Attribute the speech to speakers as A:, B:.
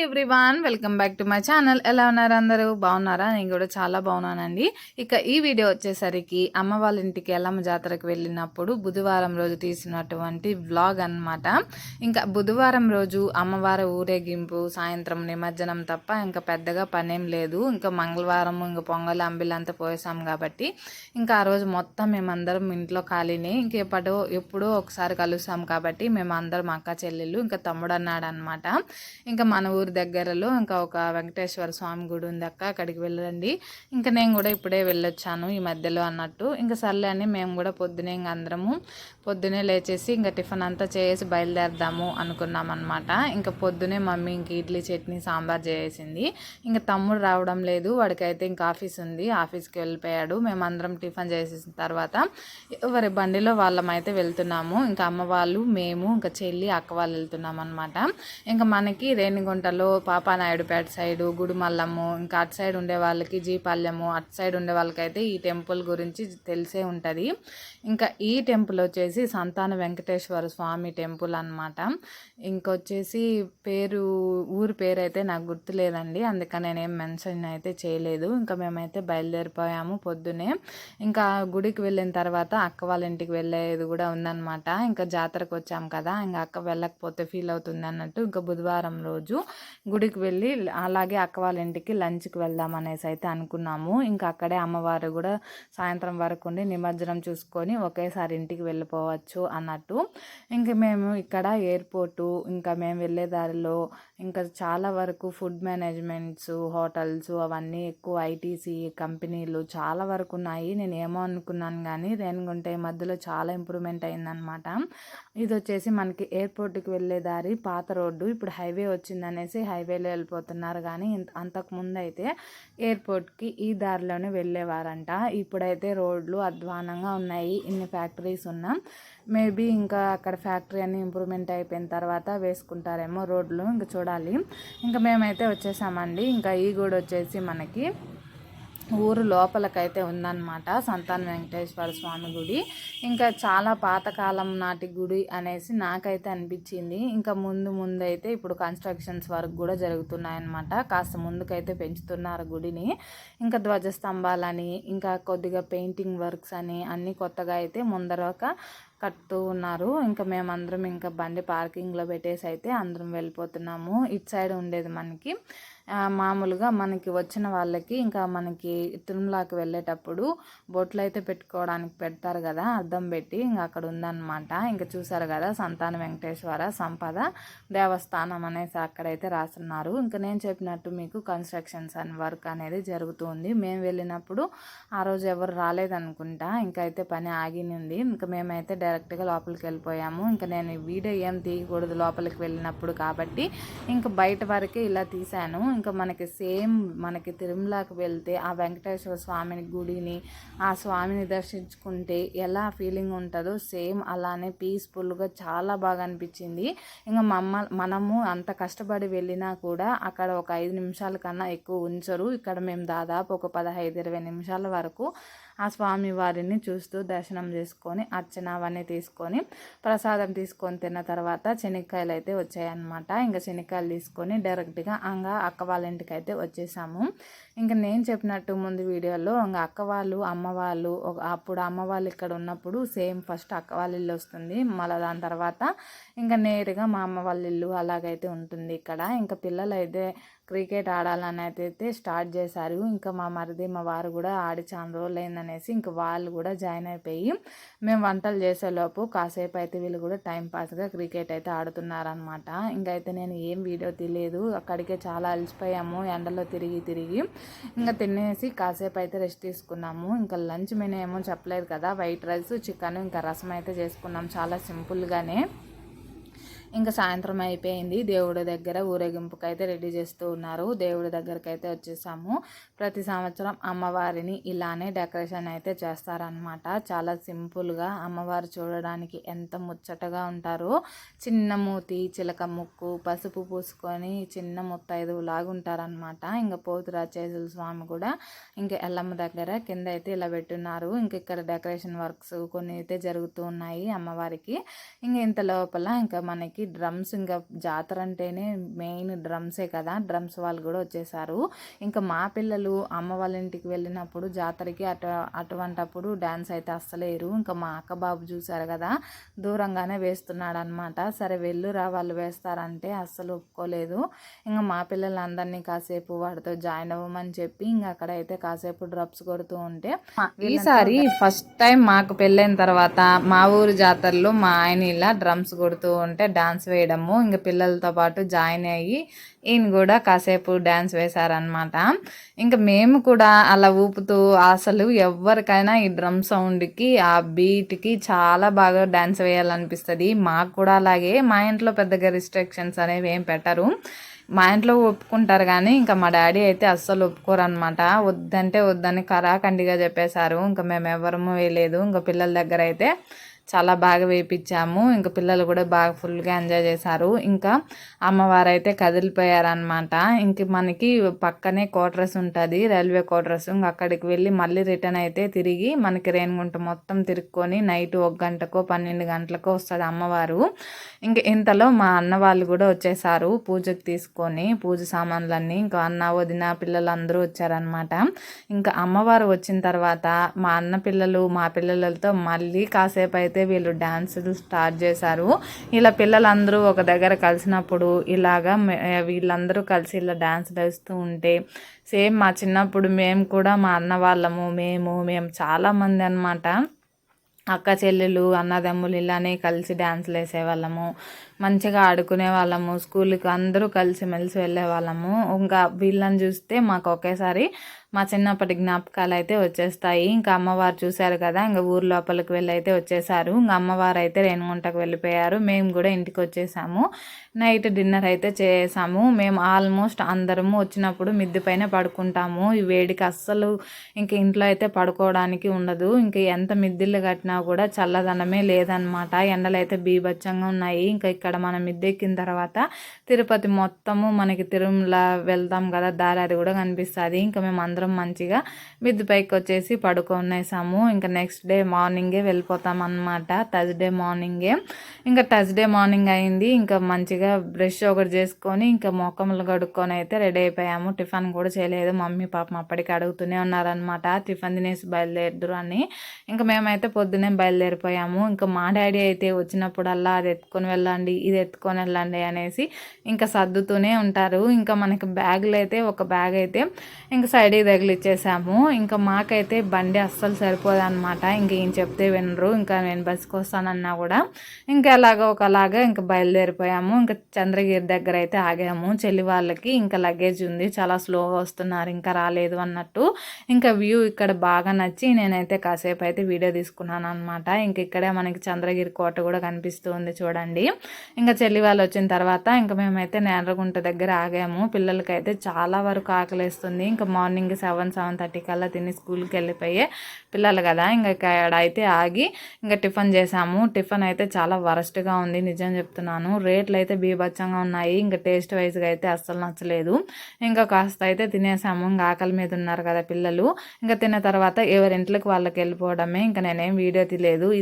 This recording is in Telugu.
A: Everyone welcome back to my channel. ఎలా ఉన్నారు అందరూ? బాగున్నారా? నేను కూడా చాలా బాగున్నానండి. ఇక ఈ వీడియో వచ్చేసరికి అమ్మ వాళ్ళ ఇంటికి ఎల్లమ్మ జాతరకు వెళ్ళినప్పుడు బుధవారం రోజు తీసినటువంటి వ్లాగ్ అన్నమాట. ఇంకా బుధవారం రోజు అమ్మవారి ఊరేగింపు సాయంత్రం నిమజ్జనం తప్ప ఇంకా పెద్దగా పనేం లేదు. ఇంకా మంగళవారం ఇంకా పొంగల్ అంబిలంతా పోసాం కాబట్టి ఇంకా ఆ రోజు మొత్తం మేమందరం ఇంట్లో ఖాళీనే. ఇంకెప్పుడో ఎప్పుడో ఒకసారి కలుస్తాం కాబట్టి మేమందరం అక్క చెల్లెళ్ళు ఇంకా తమ్ముడు అన్నాడు అనమాట ఇంకా మన ఊరి దగ్గరలో ఇంకా ఒక వెంకటేశ్వర స్వామి గుడి ఉంది అక్క అక్కడికి వెళ్ళండి. ఇంకా నేను కూడా ఇప్పుడే వెళ్ళొచ్చాను ఈ మధ్యలో అన్నట్టు. ఇంకా సర్లే అని మేము కూడా పొద్దునే ఇంక అందరము పొద్దునే లేచేసి ఇంకా టిఫిన్ అంతా చేసి బయలుదేరదాము అనుకున్నాం అనమాట ఇంకా పొద్దునే మమ్మీ ఇంక ఇడ్లీ చట్నీ సాంబార్ చేసింది ఇంకా తమ్ముడు రావడం లేదు వాడికైతే ఇంకా ఆఫీస్ ఉంది ఆఫీస్కి వెళ్ళిపోయాడు. మేమందరం టిఫిన్ చేసేసిన తర్వాత ఎవరి బండిలో వాళ్ళమైతే వెళ్తున్నాము. ఇంకా అమ్మ వాళ్ళు మేము ఇంకా చెల్లి అక్క వాళ్ళు వెళ్తున్నాం అనమాట ఇంకా మనకి రేణిగుంట పాపనాయుడు పాపానాయుడుపేట సైడు గుడిమల్లము ఇంకా అటు సైడ్ ఉండే వాళ్ళకి జీపాల్యము అటు సైడ్ ఉండే వాళ్ళకైతే ఈ టెంపుల్ గురించి తెలిసే ఉంటుంది. ఇంకా ఈ టెంపుల్ వచ్చేసి సంతాన వెంకటేశ్వర స్వామి టెంపుల్ అనమాట ఇంకొచ్చేసి పేరు ఊరి పేరు అయితే నాకు గుర్తులేదండి అందుకని నేనేం మెన్షన్ అయితే చేయలేదు. ఇంకా మేమైతే బయలుదేరిపోయాము పొద్దునే. ఇంకా గుడికి వెళ్ళిన తర్వాత అక్క వాళ్ళ ఇంటికి వెళ్ళేది కూడా ఉందన్నమాట. ఇంకా జాతరకు వచ్చాం కదా ఇంకా అక్క వెళ్ళకపోతే ఫీల్ అవుతుంది అన్నట్టు. ఇంకా బుధవారం రోజు గుడికి వెళ్ళి అలాగే అక్క వాళ్ళ ఇంటికి లంచ్కి వెళ్దాం అనేసి అయితే అనుకున్నాము. ఇంకా అక్కడే అమ్మవారు కూడా సాయంత్రం వరకు ఉండి నిమజ్జనం చూసుకొని ఒకేసారి ఇంటికి వెళ్ళిపోవచ్చు అన్నట్టు. ఇంకా మేము ఇక్కడ ఎయిర్పోర్టు ఇంకా మేము వెళ్ళే దారిలో ఇంకా చాలా వరకు ఫుడ్ మేనేజ్మెంట్స్ హోటల్స్ అవన్నీ ఎక్కువ ఐటీసీ కంపెనీలు చాలా వరకు ఉన్నాయి. నేను ఏమో అనుకున్నాను కానీ రేణిగుంట ఈ మధ్యలో చాలా ఇంప్రూవ్మెంట్ అయిందనమాట ఇది వచ్చేసి మనకి ఎయిర్పోర్ట్కి వెళ్ళే దారి పాత రోడ్డు. ఇప్పుడు హైవే అనేసి హైవేలో వెళ్ళిపోతున్నారు. కానీ అంతకుముందు అయితే ఎయిర్పోర్ట్కి ఈ దారిలోనే వెళ్ళేవారంట. ఇప్పుడైతే రోడ్లు అధ్వానంగా ఉన్నాయి. ఇన్ని ఫ్యాక్టరీస్ ఉన్నా మేబీ ఇంకా అక్కడ ఫ్యాక్టరీ అన్నీ ఇంప్రూవ్మెంట్ అయిపోయిన తర్వాత వేసుకుంటారేమో రోడ్లు. ఇంకా చూడాలి. ఇంకా మేమైతే వచ్చేసామండి. ఇంకా ఈ గుడి వచ్చేసి మనకి ఊరు లోపలకైతే ఉందన్నమాట సంతాన వెంకటేశ్వర స్వామి గుడి. ఇంకా చాలా పాతకాలం నాటి గుడి అనేసి నాకైతే అనిపించింది. ఇంకా ముందు ముందు అయితే ఇప్పుడు కన్స్ట్రక్షన్స్ వర్క్ కూడా జరుగుతున్నాయన్నమాట. కాస్త ముందుకైతే పెంచుతున్నారు గుడిని. ఇంకా ధ్వజస్తంభాలని ఇంకా కొద్దిగా పెయింటింగ్ వర్క్స్ అని అన్నీ కొత్తగా అయితే ముందర ఒక కడుతూ ఉన్నారు. ఇంకా మేమందరం ఇంకా బండి పార్కింగ్లో పెట్టేసి అయితే అందరం వెళ్ళిపోతున్నాము. ఇటు సైడ్ ఉండేది మనకి. మామూలుగా మనకి వచ్చిన వాళ్ళకి ఇంకా మనకి తిరుమలకి వెళ్ళేటప్పుడు బొట్లు అయితే పెట్టుకోవడానికి పెడతారు కదా అద్దం పెట్టి ఇంకా అక్కడ ఉందన్నమాట. ఇంకా చూసారు కదా సంతాన వెంకటేశ్వర సంపద దేవస్థానం అనేసి అక్కడైతే రాస్తున్నారు. ఇంకా నేను చెప్పినట్టు మీకు కన్స్ట్రక్షన్స్ అండ్ వర్క్ అనేది జరుగుతుంది మేము వెళ్ళినప్పుడు ఆ రోజు ఎవరు రాలేదనుకుంటా ఇంకైతే అయితే పని ఆగినింది. ఇంకా మేమైతే డైరెక్ట్గా లోపలికి వెళ్ళిపోయాము. ఇంకా నేను వీడియో ఏం తీయకూడదు లోపలికి వెళ్ళినప్పుడు కాబట్టి ఇంకా బయట వరకే ఇలా తీశాను. ఇంకా మనకి సేమ్ మనకి తిరుమలకి వెళ్తే ఆ వెంకటేశ్వర స్వామిని గుడిని ఆ స్వామిని దర్శించుకుంటే ఎలా ఫీలింగ్ ఉంటుందో సేమ్ అలానే పీస్ఫుల్గా చాలా బాగా అనిపించింది. ఇంకా మమ్మ మనము అంత కష్టపడి వెళ్ళినా కూడా అక్కడ ఒక ఐదు నిమిషాల కన్నా ఎక్కువ ఉంచరు. ఇక్కడ మేము దాదాపు ఒక పదహైదు ఇరవై నిమిషాల వరకు ఆ స్వామి వారిని చూస్తూ దర్శనం చేసుకొని అర్చన అవన్నీ తీసుకొని ప్రసాదం తీసుకొని తిన్న తర్వాత శనక్కాయలు అయితే వచ్చాయన్నమాట. ఇంకా శనక్కాయలు తీసుకొని డైరెక్ట్గా అంగా అక్క వాళ్ళ ఇంటికి అయితే వచ్చేసాము. ఇంకా నేను చెప్పినట్టు ముందు వీడియోలో ఇంకా అక్క వాళ్ళు అమ్మ వాళ్ళు అప్పుడు అమ్మ వాళ్ళు ఇక్కడ ఉన్నప్పుడు సేమ్ ఫస్ట్ అక్క వాళ్ళ ఇల్లు వస్తుంది. మళ్ళీ దాని తర్వాత ఇంకా నేరుగా మా అమ్మ వాళ్ళ ఇల్లు అలాగైతే ఉంటుంది ఇక్కడ. ఇంకా పిల్లలు అయితే క్రికెట్ ఆడాలని అయితే స్టార్ట్ చేశారు. ఇంకా మా మరిది మా వారు కూడా ఆడి చాలా రోజులు అయిందనేసి ఇంకా వాళ్ళు కూడా జాయిన్ అయిపోయి మేము వంటలు చేసేలోపు కాసేపు అయితే వీళ్ళు కూడా టైంపాస్గా క్రికెట్ అయితే ఆడుతున్నారనమాట. ఇంకైతే నేను ఏం వీడియో తెలియదు అక్కడికే చాలా అలసిపోయాము. ఎండలో తిరిగి తిరిగి ఇంకా తినేసి కాసేపు అయితే రెస్ట్ తీసుకున్నాము. ఇంకా లంచ్ మెనూ ఏమో చెప్పలేదు కదా. వైట్ రైస్ చికెన్ ఇంకా రసం అయితే చేసుకున్నాం. చాలా సింపుల్గానే. ఇంకా సాయంత్రం అయిపోయింది. దేవుడి దగ్గర ఊరేగింపుకి అయితే రెడీ చేస్తూ ఉన్నారు. దేవుడి దగ్గరికి అయితే వచ్చేసాము. ప్రతి సంవత్సరం అమ్మవారిని ఇలానే డెకరేషన్ అయితే చేస్తారనమాట చాలా సింపుల్గా అమ్మవారు చూడడానికి ఎంత ముచ్చటగా ఉంటారో. చిన్న మూతి చిలక ముక్కు పసుపు పూసుకొని చిన్న ముత్తైదువులాగా ఉంటారనమాట ఇంకా పోతురాచేసుల స్వామి కూడా ఇంకా ఎల్లమ్మ దగ్గర కింద అయితే ఇలా పెట్టున్నారు ఇంక ఇక్కడ డెకరేషన్ వర్క్స్ కొన్ని అయితే జరుగుతూ ఉన్నాయి అమ్మవారికి. ఇంక ఇంత లోపల ఇంకా మనకి వచ్చేసరికి డ్రమ్స్ ఇంకా జాతర అంటేనే మెయిన్ డ్రమ్సే కదా. డ్రమ్స్ వాళ్ళు కూడా వచ్చేసారు. ఇంకా మా పిల్లలు అమ్మ వాళ్ళ ఇంటికి వెళ్ళినప్పుడు జాతరకి అటు అటువంటప్పుడు డ్యాన్స్ అయితే అస్సలేరు ఇంకా మా అక్క బాబు చూసారు కదా దూరంగానే వేస్తున్నాడు అనమాట సరే వెళ్ళురా వాళ్ళు వేస్తారంటే అస్సలు ఒప్పుకోలేదు. ఇంకా మా పిల్లలందరినీ కాసేపు వాడితో జాయిన్ అవ్వమని చెప్పి ఇంకా అక్కడైతే కాసేపు డ్రప్స్ కొడుతూ ఉంటే ఈసారి ఫస్ట్ టైం మాకు పెళ్ళైన తర్వాత మా ఊరు జాతరలో మా ఆయన ఇలా డ్రమ్స్ కొడుతూ ఉంటే డాన్స్ వేయడము. ఇంకా పిల్లలతో పాటు జాయిన్ అయ్యి ఈయన కూడా కాసేపు డ్యాన్స్ వేశారనమాట ఇంకా మేము కూడా అలా ఊపుతూ అసలు ఎవరికైనా ఈ డ్రమ్ సౌండ్కి ఆ బీట్కి చాలా బాగా డ్యాన్స్ వేయాలనిపిస్తుంది. మాకు కూడా అలాగే. మా ఇంట్లో పెద్దగా రిస్ట్రిక్షన్స్ అనేవి ఏం పెట్టరు. మా ఇంట్లో ఒప్పుకుంటారు కానీ ఇంకా మా డాడీ అయితే అస్సలు ఒప్పుకోరు అనమాట వద్దంటే వద్దని కరాఖండిగా చెప్పేశారు. ఇంకా మేము ఎవరము వేయలేదు. ఇంకా పిల్లల దగ్గర అయితే చాలా బాగా వేయించాము ఇంకా పిల్లలు కూడా బాగా ఫుల్గా ఎంజాయ్ చేశారు. ఇంకా అమ్మవారు అయితే కదిలిపోయారనమాట ఇంక మనకి పక్కనే క్వార్టర్స్ ఉంటుంది రైల్వే క్వార్టర్స్. ఇంక అక్కడికి వెళ్ళి మళ్ళీ రిటర్న్ అయితే తిరిగి మనకి రేణుగుంట మొత్తం తిరుక్కొని నైట్ ఒక గంటకో పన్నెండు గంటలకో వస్తుంది అమ్మవారు. ఇంక ఇంతలో మా అన్న వాళ్ళు కూడా వచ్చేసారు పూజకు తీసుకొని పూజ సామాన్లన్నీ. ఇంకా అన్న వదిన పిల్లలు అందరూ వచ్చారనమాట ఇంకా అమ్మవారు వచ్చిన తర్వాత మా అన్న పిల్లలు మా పిల్లలతో మళ్ళీ కాసేపు అయితే అయితే వీళ్ళు డ్యాన్సులు స్టార్ట్ చేశారు. ఇలా పిల్లలందరూ ఒక దగ్గర కలిసినప్పుడు ఇలాగా వీళ్ళందరూ కలిసి ఇలా డ్యాన్స్ వేస్తూ ఉంటే సేమ్ మా చిన్నప్పుడు మేము కూడా మా అన్న వాళ్ళము మేము మేము చాలామంది అనమాట అక్క చెల్లెలు అన్నదమ్ములు ఇలానే కలిసి డ్యాన్సులు వేసేవాళ్ళము. మంచిగా ఆడుకునే వాళ్ళము స్కూల్కి అందరూ కలిసి మెలిసి వెళ్ళే వాళ్ళము. ఇంకా వీళ్ళని చూస్తే మాకు ఒకేసారి మా చిన్నప్పటి జ్ఞాపకాలు అయితే వచ్చేస్తాయి. ఇంకా అమ్మవారు చూశారు కదా ఇంకా ఊరు లోపలికి వెళ్ళి అయితే వచ్చేసారు. ఇంకా అమ్మవారు అయితే రేణుగుంటకు వెళ్ళిపోయారు. మేము కూడా ఇంటికి వచ్చేసాము. నైట్ డిన్నర్ అయితే చేసాము. మేము ఆల్మోస్ట్ అందరము వచ్చినప్పుడు మిద్ది పైన పడుకుంటాము. ఈ వేడికి అస్సలు ఇంక ఇంట్లో అయితే పడుకోవడానికి ఉండదు. ఇంక ఎంత మిద్దిళ్ళు కట్టినా కూడా చల్లదనమే లేదనమాట ఎండలు అయితే బీభత్సంగా ఉన్నాయి. ఇంకా ఇక్కడ ఇక్కడ మనం మిద్దెక్కిన తర్వాత తిరుపతి మొత్తము మనకి తిరుమల వెళ్తాం కదా దారి అది కూడా కనిపిస్తుంది. ఇంకా మేము అందరం మంచిగా మిద్దు పైకి వచ్చేసి పడుకునేసాము. ఇంకా నెక్స్ట్ డే మార్నింగే వెళ్ళిపోతాం అనమాట థర్స్డే మార్నింగే ఇంకా థర్స్డే మార్నింగ్ అయింది. ఇంకా మంచిగా బ్రష్ ఒకటి చేసుకొని ఇంకా మొక్కములు కడుక్కొని అయితే రెడీ అయిపోయాము. టిఫిన్ కూడా చేయలేదు. మమ్మీ పాపం అప్పటికి అడుగుతూనే ఉన్నారనమాట టిఫిన్ తినేసి బయలుదేరుదురు అని. ఇంకా మేమైతే పొద్దునే బయలుదేరిపోయాము. ఇంకా మా డాడీ అయితే వచ్చినప్పుడల్లా అది ఎత్తుకొని వెళ్ళండి ఇది ఎత్తుకొని వెళ్ళండి అనేసి ఇంకా సర్దుతూనే ఉంటారు. ఇంకా మనకి బ్యాగులు అయితే ఒక బ్యాగ్ అయితే ఇంకా సైడ్కి తగిలిచ్చేసాము ఇంకా మాకైతే బండి అస్సలు సరిపోదన్నమాట. ఇంక ఏం చెప్తే వినరు. ఇంకా నేను బస్సుకు వస్తానన్నా కూడా ఇంకా ఎలాగో ఒకలాగా ఇంకా బయలుదేరిపోయాము. ఇంకా చంద్రగిరి దగ్గర అయితే ఆగాము. చెల్లి వాళ్ళకి ఇంకా లగేజ్ ఉంది. చాలా స్లోగా వస్తున్నారు. ఇంకా రాలేదు అన్నట్టు. ఇంకా వ్యూ ఇక్కడ బాగా నచ్చి నేనైతే కాసేపు అయితే వీడియో తీసుకున్నాను అనమాట ఇంక ఇక్కడే మనకి చంద్రగిరి కోట కూడా కనిపిస్తుంది చూడండి. ఇంకా చెల్లి వాళ్ళు వచ్చిన తర్వాత ఇంకా మేమైతే నేరగుంట దగ్గర ఆగాము. పిల్లలకైతే చాలా వరకు ఆకలిస్తుంది. ఇంకా మార్నింగ్ సెవెన్ సెవెన్ థర్టీ కల్లా తిని స్కూల్కి వెళ్ళిపోయే పిల్లలు కదా. ఇంకా ఇక్కడ అయితే ఆగి ఇంకా టిఫిన్ చేసాము. టిఫిన్ అయితే చాలా వరస్ట్గా ఉంది నిజం చెప్తున్నాను. రేట్లు అయితే బీభత్సంగా ఉన్నాయి. ఇంకా టేస్ట్ వైజ్గా అయితే అస్సలు నచ్చలేదు. ఇంకా కాస్త అయితే తినేసాము. ఇంకా ఆకలి మీద ఉన్నారు కదా పిల్లలు. ఇంకా తిన్న తర్వాత ఎవరింట్లోకి వాళ్ళకి వెళ్ళిపోవడమే ఇంకా నేనేం వీడియో తీయలేదు. ఇది